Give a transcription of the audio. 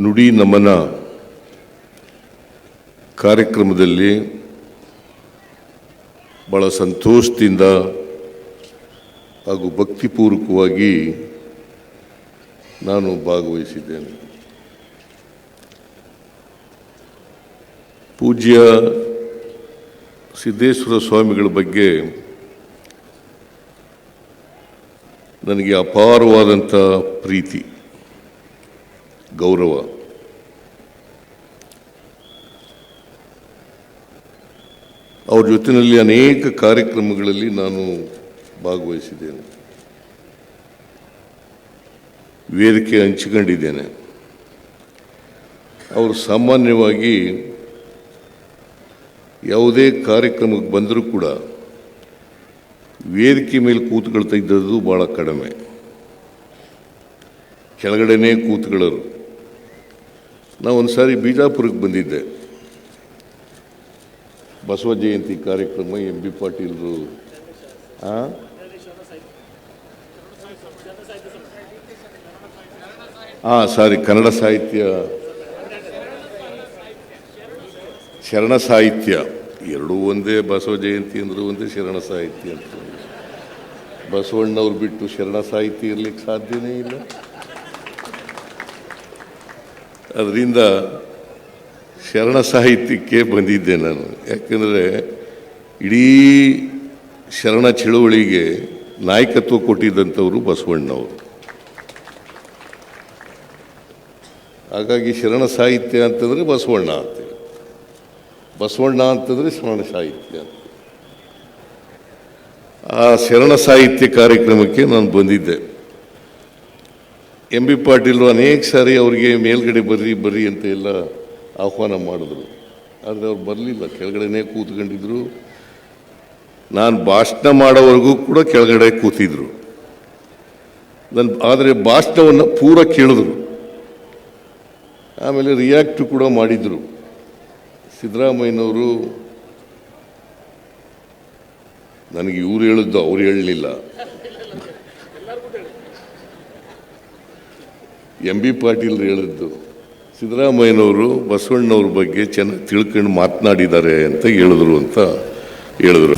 ನುಡಿ ನಮನ ಕಾರ್ಯಕ್ರಮದಲ್ಲಿ ಬಹಳ ಸಂತೋಷದಿಂದ ಹಾಗೂ ಭಕ್ತಿಪೂರ್ವಕವಾಗಿ ನಾನು ಭಾಗವಹಿಸಿದ್ದೇನೆ. ಪೂಜ್ಯ ಸಿದ್ದೇಶ್ವರ ಸ್ವಾಮಿಗಳ ಬಗ್ಗೆ ನನಗೆ ಅಪಾರವಾದಂಥ ಪ್ರೀತಿ. ಗೌರವ. ಅವ್ರ ಜೊತಿನಲ್ಲಿ ಅನೇಕ ಕಾರ್ಯಕ್ರಮಗಳಲ್ಲಿ ನಾನು ಭಾಗವಹಿಸಿದ್ದೇನೆ. ವೇದಿಕೆ ಹಂಚಿಕೊಂಡಿದ್ದೇನೆ. ಅವರು ಸಾಮಾನ್ಯವಾಗಿ ಯಾವುದೇ ಕಾರ್ಯಕ್ರಮಕ್ಕೆ ಬಂದರೂ ಕೂಡ ವೇದಿಕೆ ಮೇಲೆ ಕೂತ್ಕೊಳ್ತಾ ಇದ್ದದ್ದು ಭಾಳ ಕಡಿಮೆ. ಕೆಳಗಡೆನೇ ಕೂತ್ಕೊಳ್ಳೋರು. ನಾವು ಒಂದು ಸಾರಿ ಬಿಜಾಪುರಕ್ಕೆ ಬಂದಿದ್ದೆ. ಬಸವ ಜಯಂತಿ ಕಾರ್ಯಕ್ರಮ, ಎಂ ಬಿ ಪಾಟೀಲ್ರು ಹಾಂ ಸಾರಿ ಕನ್ನಡ ಸಾಹಿತ್ಯ, ಶರಣ ಸಾಹಿತ್ಯ. ಎರಡೂ ಒಂದೇ ಬಸವ ಜಯಂತಿ ಅಂದರೂ ಒಂದೇ ಶರಣ ಸಾಹಿತ್ಯ ಅಂತ. ಬಸವಣ್ಣವ್ರು ಬಿಟ್ಟು ಶರಣ ಸಾಹಿತ್ಯ ಇರ್ಲಿಕ್ಕೆ ಸಾಧ್ಯನೇ ಇಲ್ಲ. ಅದರಿಂದ ಶರಣ ಸಾಹಿತ್ಯಕ್ಕೆ ಬಂದಿದ್ದೆ ನಾನು. ಯಾಕಂದರೆ ಇಡೀ ಶರಣ ಚಳುವಳಿಗೆ ನಾಯಕತ್ವ ಕೊಟ್ಟಿದ್ದಂಥವರು ಬಸವಣ್ಣವರು. ಹಾಗಾಗಿ ಶರಣ ಸಾಹಿತ್ಯ ಅಂತಂದರೆ ಬಸವಣ್ಣ ಅಂತ ಬಸವಣ್ಣ ಅಂತಂದರೆ ಶರಣ ಸಾಹಿತ್ಯ ಅಂತ ಆ ಶರಣ ಸಾಹಿತ್ಯ ಕಾರ್ಯಕ್ರಮಕ್ಕೆ ನಾನು ಬಂದಿದ್ದೆ. ಎಂ ಬಿ ಪಾಟೀಲ್ರು ಅನೇಕ ಸಾರಿ ಅವರಿಗೆ ಮೇಲ್ಗಡೆ ಬರ್ರಿ ಬರ್ರಿ ಅಂತ ಎಲ್ಲ ಆಹ್ವಾನ ಮಾಡಿದ್ರು. ಆದರೆ ಅವ್ರು ಬರಲಿಲ್ಲ. ಕೆಳಗಡೆನೇ ಕೂತ್ಕೊಂಡಿದ್ರು. ನಾನು ಭಾಷಣ ಮಾಡೋವರೆಗೂ ಕೂಡ ಕೆಳಗಡೆ ಕೂತಿದ್ರು. ನನ್ನ ಆದರೆ ಭಾಷಣವನ್ನು ಪೂರ ಕೇಳಿದ್ರು. ಆಮೇಲೆ ರಿಯಾಕ್ಟ್ ಕೂಡ ಮಾಡಿದರು. ಸಿದ್ದರಾಮಯ್ಯನವರು ನನಗೆ ಇವ್ರು ಹೇಳಿದ್ದು ಅವ್ರು ಹೇಳಲಿಲ್ಲ. ಎಂ ಬಿ ಪಾಟೀಲ್ ಹೇಳಿದ್ದು ಸಿದ್ದರಾಮಯ್ಯನವರು ಬಸವಣ್ಣವ್ರ ಬಗ್ಗೆ ಚೆನ್ನಾಗಿ ತಿಳ್ಕೊಂಡು ಮಾತನಾಡಿದ್ದಾರೆ ಅಂತ ಹೇಳಿದ್ರು ಅಂತ ಹೇಳಿದ್ರು.